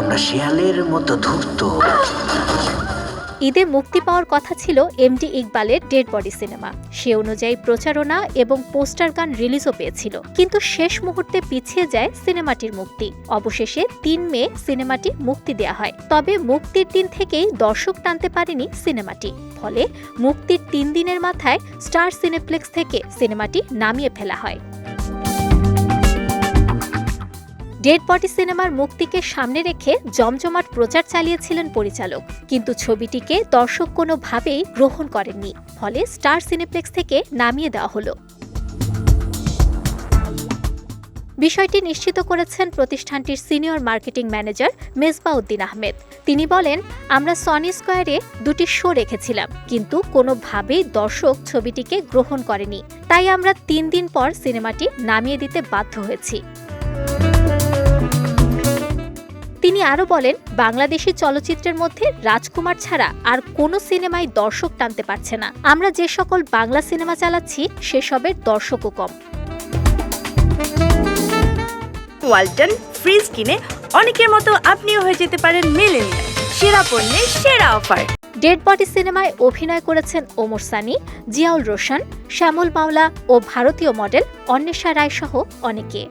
আমরা শেয়ালের মতো ধূর্ত। ঈদে মুক্তি পাওয়ার কথা ছিল এমডি ইকবালের ডেড বডি সিনেমা। সে অনুযায়ী প্রচারণা এবং পোস্টার গান রিলিজও পেয়েছিল। কিন্তু শেষ মুহূর্তে পিছিয়ে যায় সিনেমাটির মুক্তি। অবশেষে তিন মে সিনেমাটি মুক্তি দেয়া হয়। তবে মুক্তির দিন থেকেই দর্শক টানতে পারেনি সিনেমাটি। ফলে মুক্তির তিন দিনের মাথায় স্টার সিনেপ্লেক্স থেকে সিনেমাটি নামিয়ে ফেলা হয়। ডেড বডি সিনেমার মুক্তিকে সামনে রেখে জমজমাট প্রচার চালিয়েছিলেন পরিচালক। কিন্তু ছবিটিকে দর্শক কোনোভাবেই গ্রহণ করেননি। ফলে স্টার সিনেপ্লেক্স থেকে নামিয়ে দেওয়া হলো। বিষয়টি নিশ্চিত করেছেন প্রতিষ্ঠানটির senior marketing manager Mezbauddin Ahmed. তিনি বলেন, আমরা সনি স্কোয়ারে দুটি শো রেখেছিলাম, কিন্তু কোনোভাবেই দর্শক ছবিটিকে গ্রহণ করেনি। তাই আমরা তিন দিন পর সিনেমাটি নামিয়ে দিতে বাধ্য হয়েছি। তিনি আরও বলেন বাংলাদেশি চলচ্চিত্রের মধ্যে রাজকুমার ছাড়া আর কোনো সিনেমায় দর্শক টানতে পারছে না। আমরা যে সকল বাংলা সিনেমা চালাচ্ছি সেসবের দর্শকও কম। ওয়ালটন ফ্রিজ কিনে অনেকের মতো আপনিও হয়ে যেতে পারেন মেলেনিয়া সেরা পণ্যের সেরা অফার। ডেড বডি সিনেমায় অভিনয় করেছেন ওমর সানি জিয়াউল রোশন শ্যামল মাওলা ও ভারতীয় মডেল অন্বেষা রায় সহ অনেকে।